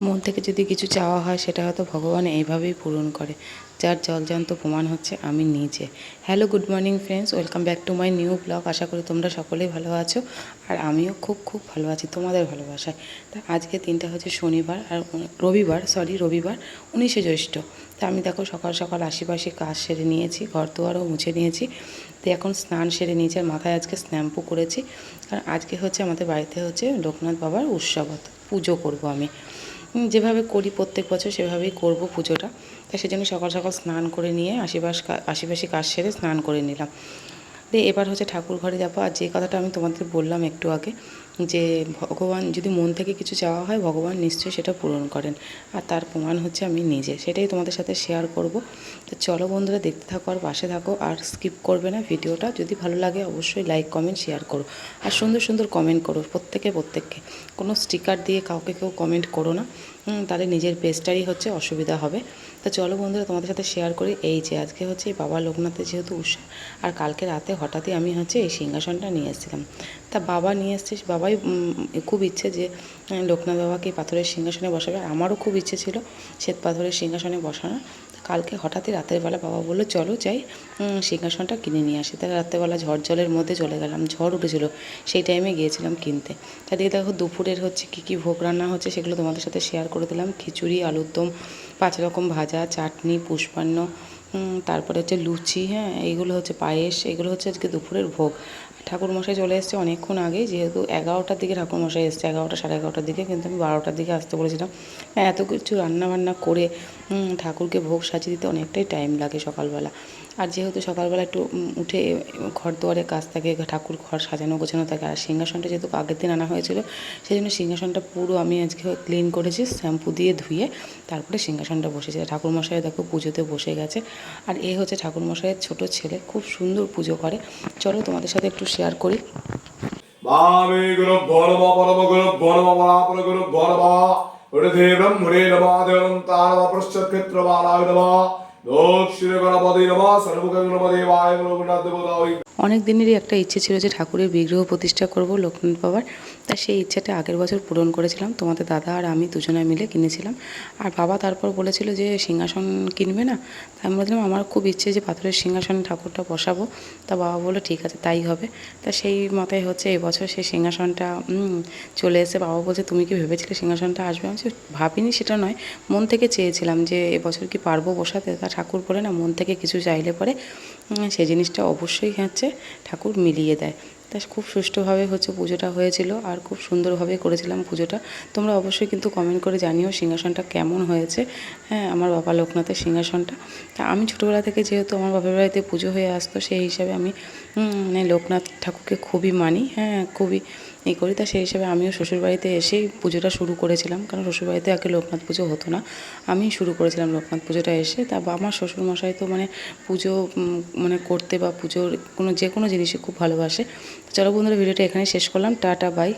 মন থেকে যদি কিছু চাওয়া হয়, সেটা হয়তো ভগবান এইভাবেই পূরণ করে। যার জলজান্ত প্রমাণ হচ্ছে আমি নিজে। Hello good morning friends welcome back to my new blog আশা করি তোমরা সকলেই ভালো আছো। আর আমিও খুব খুব ভালো আছি। তোমাদের ভালোবাসায়। তা আজকে দিনটা হচ্ছে শনিবার আর রবিবার সরি রবিবার, উনিশে জ্যৈষ্ঠ। তা আমি দেখো সকাল সকাল আশেপাশে কাজ সেরে নিয়েছি ঘর দুয়ারও মুছে নিয়েছি। তো এখন স্নান সেরে নিয়েছি আর মাথায় আজকে স্ন্যাম্পু করেছি। কারণ আজকে হচ্ছে আমাদের বাড়িতে হচ্ছে লোকনাথ বাবার উৎসব পুজো করব আমি। যেভাবে করি প্রত্যেক বছর, সেভাবেই করব পুজোটা। তাই সেজন্য সকাল সকাল স্নান করে নিয়ে আশেপাশ আশেপাশে কাজ সেরে স্নান করে নিলাম। দিয়ে এবার হচ্ছে ঠাকুর ঘরে যাব। আর যে কথাটা আমি তোমাদের বললাম একটু আগে যে ভগবান, যদি মন থেকে কিছু চাওয়া হয়, ভগবান নিশ্চয়ই সেটা পূরণ করেন। আর তার প্রমাণ হচ্ছে আমি নিজে। সেটাই তোমাদের সাথে শেয়ার করব। তো চলো বন্ধুরা, দেখতে থাকো আর পাশে থাকো। আর স্কিপ করবে না ভিডিওটা। যদি ভালো লাগে, অবশ্যই লাইক কমেন্ট শেয়ার করো। আর সুন্দর সুন্দর কমেন্ট করো, প্রত্যেকে প্রত্যেককে। কোনো স্টিকার দিয়ে কাউকে কেউ কমেন্ট করো না। তাহলে নিজের পেজটারই হচ্ছে অসুবিধা হবে। তো চলো বন্ধুরা, তোমাদের সাথে শেয়ার করি। এই যে আজকে হচ্ছে বাবা লোকনাথের যেহেতু উৎসব, আর কালকে রাতে হঠাৎই আমি হচ্ছে এই সিংহাসনটা নিয়ে এসেছিলাম। তা বাবা নিয়ে এসছে বাবাই উম, খুব ইচ্ছে যে লোকনাথ বাবাকে পাথরের সিংহাসনে বসাবে। আমারও খুব ইচ্ছে ছিল শ্বেত পাথরের সিংহাসনে বসানোর। তা কালকে হঠাৎই রাতের বেলা বাবা বলল চলো যাই সিংহাসনটা কিনে নিয়ে আসি। তাই রাত্রেবেলা ঝড় জলের মধ্যে চলে গেলাম ঝড় উঠেছিল সেই টাইমে গিয়েছিলাম কিনতে। তা দিয়ে দেখো দুপুরের হচ্ছে কী কী ভোগ রান্না হচ্ছে সেগুলো তোমাদের সাথে শেয়ার করে দিলাম। খিচুড়ি আলুর দম পাঁচ রকম ভাজা চাটনি পুষ্পান্ন তারপরে হচ্ছে লুচি হ্যাঁ এইগুলো হচ্ছে পায়েস এগুলো হচ্ছে আজকে দুপুরের ভোগ। ঠাকুরমশাই চলে এসছে অনেকক্ষণ আগে যেহেতু এগারোটার দিকে ঠাকুরমশাই এসছে এগারোটা সাড়ে এগারোটার দিকে কিন্তু আমি বারোটার দিকে আসতে বলেছিলাম। হ্যাঁ, এত কিছু রান্না বান্না করে ঠাকুরকে ভোগ সাজিয়ে দিতে অনেকটাই টাইম লাগে সকালবেলা। আর যেহেতু সকালবেলা একটু উঠে ঘর দুয়ারে কাজ থাকে ঠাকুর ঘর সাজানো গোছানো থাকে আর সিংহাসনটা যেহেতু আগের দিন আনা হয়েছিল সেই জন্য সিংহাসনটা পুরো আমি আজকে ক্লিন করেছি শ্যাম্পু দিয়ে ধুয়ে তারপরে সিংহাসনটা বসেছে। ঠাকুরমশাই দেখো পুজোতে বসে গেছে। আর এ হচ্ছে ঠাকুরমশাইয়ের ছোট ছেলে, খুব সুন্দর পুজো করে। চলো তোমাদের সাথে একটু শেয়ার করি। নমঃ নমঃ। দক্ষিণ গণপতি নমঃ গণপদেবায় রঘুনাথ দেবতায় অনেক দিনেরই একটা ইচ্ছে ছিল যে ঠাকুরের বিগ্রহ প্রতিষ্ঠা করব লোকনাথ বাবার। তা সেই ইচ্ছাটা আগের বছর পূরণ করেছিলাম। তোমাদের দাদা আর আমি দুজনে মিলে কিনেছিলাম। আর বাবা তারপর বলেছিল যে সিংহাসন কিনবে না। তা আমি বলছিলাম আমার খুব ইচ্ছে যে পাথরের সিংহাসনে ঠাকুরটা বসাবো। তা বাবা বলল, ঠিক আছে, তাই হবে। তা সেই মাথায় হচ্ছে এই বছর সেই সিংহাসনটা চলে এসে বাবা বলছে, তুমি কি ভেবেছিলে সিংহাসনটা আসবে? আমি ভাবিনি, সেটা নয়। মন থেকে চেয়েছিলাম যে এবছর কি পারব বসাতে। তা ঠাকুর বলে, না, মন থেকে কিছু চাইলে পরে সেই জিনিসটা অবশ্যই হচ্ছে। ঠাকুর মিলিয়ে দেয়। তা খুব সুষ্ঠুভাবে হচ্ছে পুজোটা হয়েছিল আর খুব সুন্দরভাবে করেছিলাম পুজোটা। তোমরা অবশ্যই কিন্তু কমেন্ট করে জানিও সিংহাসনটা কেমন হয়েছে। হ্যাঁ আমার বাবা লোকনাথের সিংহাসনটা। তা আমি ছোটোবেলা থেকে যেহেতু আমার বাবার বাড়িতে পুজো হয়ে আসতো, সেই হিসাবে আমি মানে লোকনাথ ঠাকুরকে খুবই মানি। হ্যাঁ খুবই ই করি তা সেই হিসেবে আমিও শ্বশুরবাড়িতে এসেই পুজোটা শুরু করেছিলাম, কারণ শ্বশুরবাড়িতে আগে লোকনাথ পুজো হতো না। আমি শুরু করেছিলাম লোকনাথ পুজোটা এসে, তা আমার শ্বশুরমশাই তো মানে পুজো মানে করতে বা পুজোর কোনো, যে কোনো জিনিসই খুব ভালোবাসে। চলো বন্ধুরা, ভিডিওটা এখানে শেষ করলাম। Tata bye